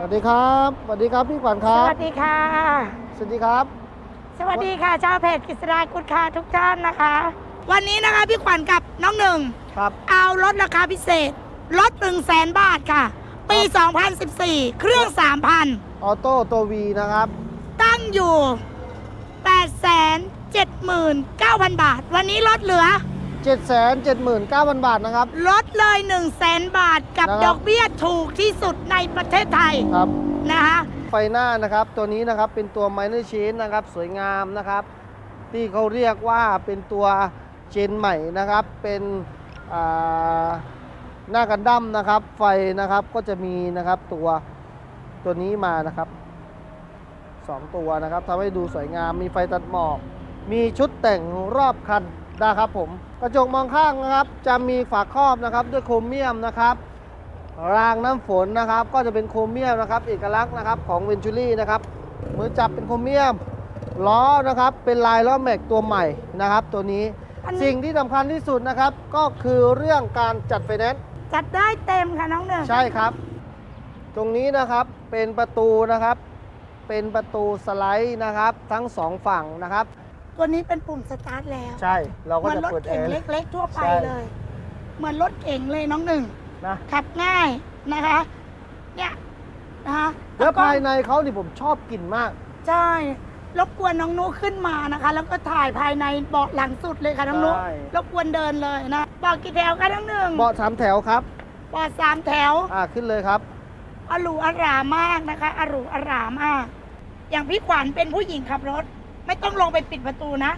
สวัสดีครับสวัสดีครับพี่ขวัญคสรับวัสดีค่ะ สวัสดีครับ สวัสดีค่ะชาวเพจกฤษดากุลคาทุกท่านนะคะ วันนี้นะคะพี่ขวัญกับน้องหนึ่ง ครับ เอาลดราคาพิเศษลด1 0 0 0 0แสนบาทค่ะ ปี 2014 เครื่อง3,000ออโต้ตัววีนะครับตั้งอยู่ 879,000 บาท วันนี้ลดเหลือ 779,000 บาทนะครับ ลดเลย 1 0 0 0 0แสนบาทกับนะครับ ดอกเบี้ยถูกที่สุดในประเทศไทยครับ นะคะไฟหน้านะครับตัวนี้นะครับเป็นตัว minor change นะครับสวยงามนะครับ ที่เขาเรียกว่าเป็นตัวเจนใหม่นะครับ เป็นอ่าหน้ากันดั้มนะครับ ไฟนะครับก็จะมีนะครับตัวตัวนี้มานะครับสองตัวนะครับทำให้ดูสวยงามมีไฟตัดหมอก มีชุดแต่งรอบคัน นะครับผมกระจกมองข้างนะครับ จะมีฝาครอบนะครับด้วยโครเมียมนะครับรางน้ำฝนนะครับ ก็จะเป็นโครเมียมนะครับ เอกลักษณ์นะครับของเวนจูรี่นะครับมือจับเป็นโครเมียมล้อนะครับ เป็นลายล้อแม็กตัวใหม่นะครับ ตัวนี้อันนี้สิ่งที่สำคัญที่สุดนะครับ ก็คือเรื่องการจัดไฟแนนซ์จัดได้เต็มค่ะน้องหนึ่งใช่ครับ ตรงนี้นะครับเป็นประตูนะครับ เป็นประตูสไลด์นะครับ ทั้งสองฝั่งนะครับ ตัวนี้เป็นปุ่มสตาร์ทแล้วใช่ เราเหก็มือนจะรถเปิดแอเก๋งร์ เล็ก ๆ ทั่วไปใช่ เลย เหมือนรถเก๋งเลยน้องหนึ่ง นะ ขับง่ายนะคะ เนี่ยนะคะแล้วก็ภายในเขานี่ผมชอบกลิ่นมาก ใช่รบกวนน้องนุขึ้นมานะคะ แล้วก็ถ่ายภายในเบาะหลังสุดเลยค่ะน้องนุใช่รบกวนเดินเลยนะเบาะกี่แถวคะน้องหนึ่งเบาะสามแถวครับ เบาะสามแถว อ่าขึ้นเลยครับ อรูอารามมากนะคะอรูอารามมากอย่างพี่ขวัญเป็นผู้หญิงขับรถ ไม่ต้องลงไปปิดประตูนะ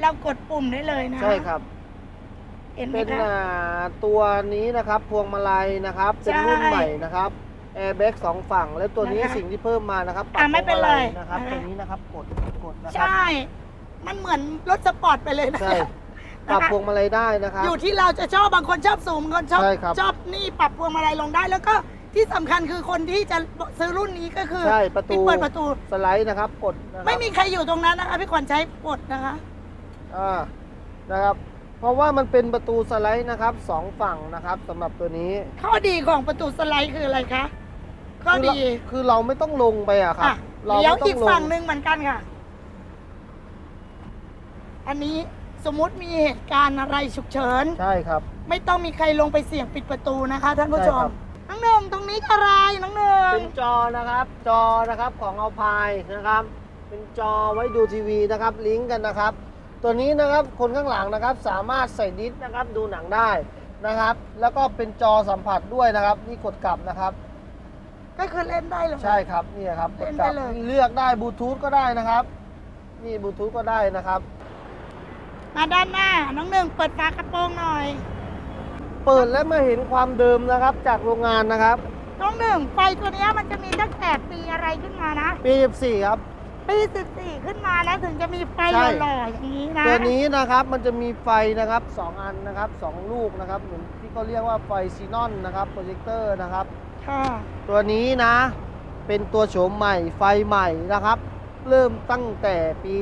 เรากดปุ่มได้เลยนะใช่ครับ เห็นไหมเป็นคะ อ่าตัวนี้นะครับพวงมาลัยนะครับ เป็นใช่รุ่นใหม่นะครับแอร์แบ็กสองฝั่ง และตัวนี้นะคะสิ่งที่เพิ่มมานะครับปรัอะบไม่เป็นไรพวงมาลัยนะครับนะคะ ตัวนี้นะครับกดกดนะครัใช่ มันเหมือนรถสปอร์ตไปเลยนะ ใช่ ปรับพวงมาลัยได้นะครับ อยู่ที่เราจะชอบบางคนชอบสูงบางคนชอบใช่ครับ ชอบนี่ปรับพวงมาลัยลงได้แล้วก็ ที่สำคัญคือคนที่จะซื้อรุ่นนี้ก็คือใช่ประตูปิดเปิดประตู สไลด์นะครับกดนะครับไม่มีใครอยู่ตรงนั้นนะคะพี่ขวัญใช้กดนะคะ อ่านะครับ เพราะว่ามันเป็นประตูสไลด์นะครับสองฝั่งนะครับสำหรับตัวนี้ข้อดีของประตูสไลด์คืออะไรคะข้อคือเราดีคือเราไม่ต้องลงไปอะครับ อะเราเดี๋ยวไม่ต้อีอกงลฝั่งงหนึ่งเหมือนกันค่ะ อันนี้สมมุติมีเหตุการณ์อะไรฉุกเฉิน ใช่ครับ ไม่ต้องมีใครลงไปเสี่ยงปิดประตูนะคะท่านผู้ชใช่ม ครับ น้องหนึ่งตรงนี้อะไรน้องหนึ่งเป็นจอนะครับ จอนะครับของเอาพายนะครับ เป็นจอไว้ดูทีวีนะครับ ลิงก์กันนะครับ ตัวนี้นะครับคนข้างหลังนะครับ สามารถใส่ดิสก์นะครับดูหนังได้นะครับ แล้วก็เป็นจอสัมผัสด้วยนะครับ นี่กดกลับนะครับ ก็คือเล่นได้เลย ใช่ครับนี่ครับกเล่ดนกลัได้บเลย เลือกได้บลูทูธก็ได้นะครับ นี่บลูทูธก็ได้นะครับ มาด้านหน้า น้องหนึ่งเปิดฝากระโปรงหน่อย เปิดแล้วมาเห็นความเดิมนะครับ จากโรงงานนะครับ น้องหนึ่งไฟตัวเนี้ยมันจะมีตั้งแต่ปีอะไรขึ้นมานะ ปี14ครับ ปี14ขึ้นมานะถึงจะมีไฟใช่ หล่อๆอย่างนี้นะตัวนี้นะครับมันจะมีไฟนะครับสองอันนะครับสองลูกนะครับเหมือนที่เขาเรียกว่าไฟซีนอนนะครับโปรเจคเตอร์นะครับ ค่ะ ตัวนี้นะ เป็นตัวโฉมใหม่ไฟใหม่นะครับ เริ่มตั้งแต่ปี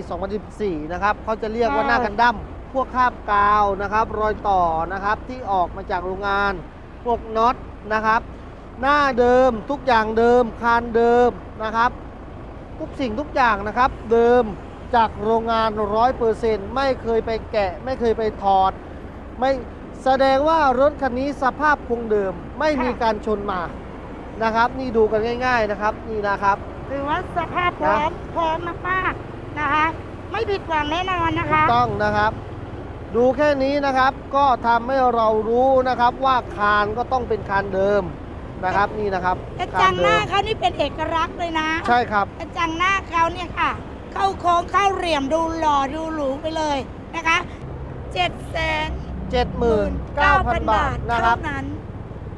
2014 นะครับเขาจะเรียกว่าหน้ากันดั้ม พวกคราบกาวนะครับ รอยต่อนะครับที่ออกมาจากโรงงาน พวกน็อตนะครับ หน้าเดิมทุกอย่างเดิม คานเดิมนะครับ ทุกสิ่งทุกอย่างนะครับ เดิมจากโรงงาน100%ไม่เคยไปแกะ ไม่เคยไปถอด ไม่แสดงว่ารถคันนี้สภาพคงเดิมไม่มีการชนมานะครับ นี่ดูกันง่าย ๆนะครับ นี่นะครับถือว่าสภาพพร้อมพร้อมมากๆนะคะ ไม่ผิดหวังแน่นอนนะคะ ต้องนะครับ ดูแค่นี้นะครับก็ทำให้เรารู้นะครับว่าคานก็ต้องเป็นคานเดิมนะครับนี่นะครับกระคาจันงหเดิน้ามเขานี่เป็นเอกลักษณ์เลยนะ ใช่ครับกระจังหน้าเขาเนี่ยค่ะ เข้าโค้งเข้าเหลี่ยมดูหล่อดูหรูไปเลยนะคะเจ็ดแสน79,000บาทนะครับเท่านั้น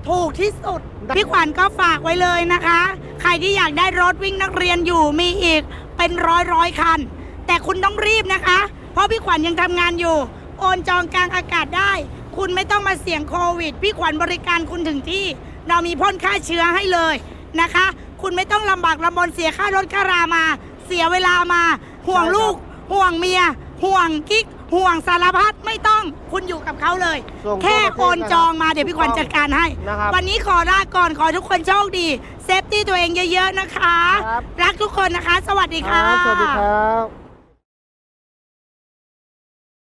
ถูกที่สุด พี่ขวัญก็ฝากไว้เลยนะคะ ใครที่อยากได้รถวิ่งนักเรียนอยู่มีอีกเป็นร้อยร้อยคัน แต่คุณต้องรีบนะคะ เพราะพี่ขวัญยังทำงานอยู่โอ นจองกลางอากาศได้ คุณไม่ต้องมาเสี่ยงโควิด พี่ขวัญบริการคุณถึงที่ เรามีพ่นฆ่าเชื้อให้เลยนะคะ คุณไม่ต้องลำบากลำบนเสียค่ารถค่ารามา เสียเวลามา ห่วงใช่ครับลูก ห่วงเมีย ห่วงกิ๊ก ห่วงสารพัดไม่ต้องคุณอยู่กับเขาเลย ส่งแค่ทั่วประเทศโอนจองมาเดี๋ยวพี่ขวัญจัดการให้ นะครับวันนี้ขอลาก่อนขอให้ทุกคนโชคดี เซฟตี้ตัวเองเยอะๆนะคะ ครับ รักทุกคนนะคะ สวัสดีคค่ะรับสวัสดีครับ